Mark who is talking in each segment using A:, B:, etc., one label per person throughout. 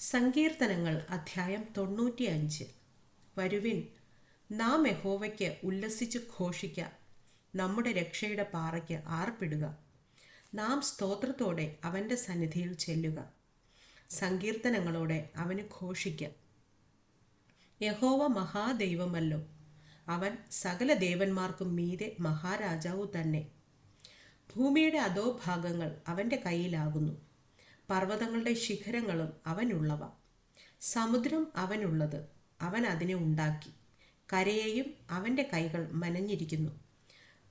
A: സങ്കീർത്തനങ്ങൾ അധ്യായം തൊണ്ണൂറ്റിയഞ്ച്. വരുവിൻ നാം യഹോവയ്ക്ക് ഉല്ലസിച്ച് ഘോഷിക്ക നമ്മുടെ രക്ഷയുടെ പാറയ്ക്ക് ആർപ്പിടുക. നാം സ്തോത്രത്തോടെ അവന്റെ സന്നിധിയിൽ ചെല്ലുക. സങ്കീർത്തനങ്ങളോടെ അവന് ഘോഷിക്ക. യഹോവ മഹാദൈവമല്ലോ അവൻ സകല ദേവന്മാർക്കും മീതെ മഹാരാജാവു തന്നെ. ഭൂമിയുടെ അധോഭാഗങ്ങൾ അവന്റെ കയ്യിലാകുന്നു. പർവതങ്ങളുടെ ശിഖരങ്ങളും അവനുള്ളവ. സമുദ്രം അവനുള്ളത് അവൻ അതിനെ ഉണ്ടാക്കി. കരയെയും അവന്റെ കൈകൾ മനഞ്ഞിരിക്കുന്നു.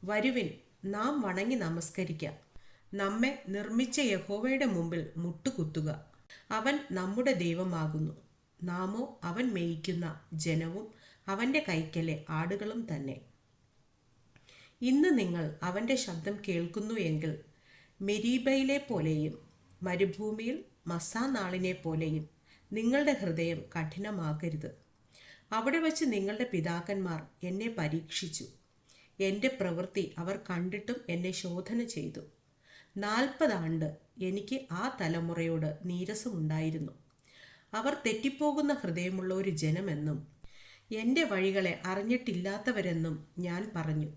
A: വരുവിൻ നാം വണങ്ങി നമസ്കരിക്കാം. നമ്മെ നിർമ്മിച്ച യഹോവയുടെ മുമ്പിൽ മുട്ടുകുത്തുക. അവൻ നമ്മുടെ ദൈവമാകുന്നു. നാമോ അവൻ മേയിക്കുന്ന ജനവും അവന്റെ കൈക്കലെ ആടുകളും തന്നെ. ഇന്ന് നിങ്ങൾ അവന്റെ ശബ്ദം കേൾക്കുന്നു എങ്കിൽ മെരീബയിലെ പോലെയും മരുഭൂമിയിൽ മസാനാളിനെ പോലെയും നിങ്ങളുടെ ഹൃദയം കഠിനമാക്കരുത് അവിടെ വച്ച് നിങ്ങളുടെ പിതാക്കന്മാർ എന്നെ പരീക്ഷിച്ചു. എന്റെ പ്രവൃത്തി അവർ കണ്ടിട്ടും എന്നെ ശോധന ചെയ്തു. നാൽപ്പതാണ്ട് എനിക്ക് ആ തലമുറയോട് നീരസമുണ്ടായിരുന്നു. അവർ തെറ്റിപ്പോകുന്ന ഹൃദയമുള്ള ഒരു ജനമെന്നും എന്റെ വഴികളെ അറിഞ്ഞിട്ടില്ലാത്തവരെന്നും ഞാൻ പറഞ്ഞു.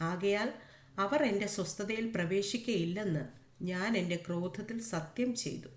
A: ആകയാൽ അവർ എന്റെ സ്വസ്ഥതയിൽ പ്രവേശിക്കയില്ലെന്ന് ഞാൻ എന്റെ ക്രോധത്തിൽ സത്യം ചെയ്തു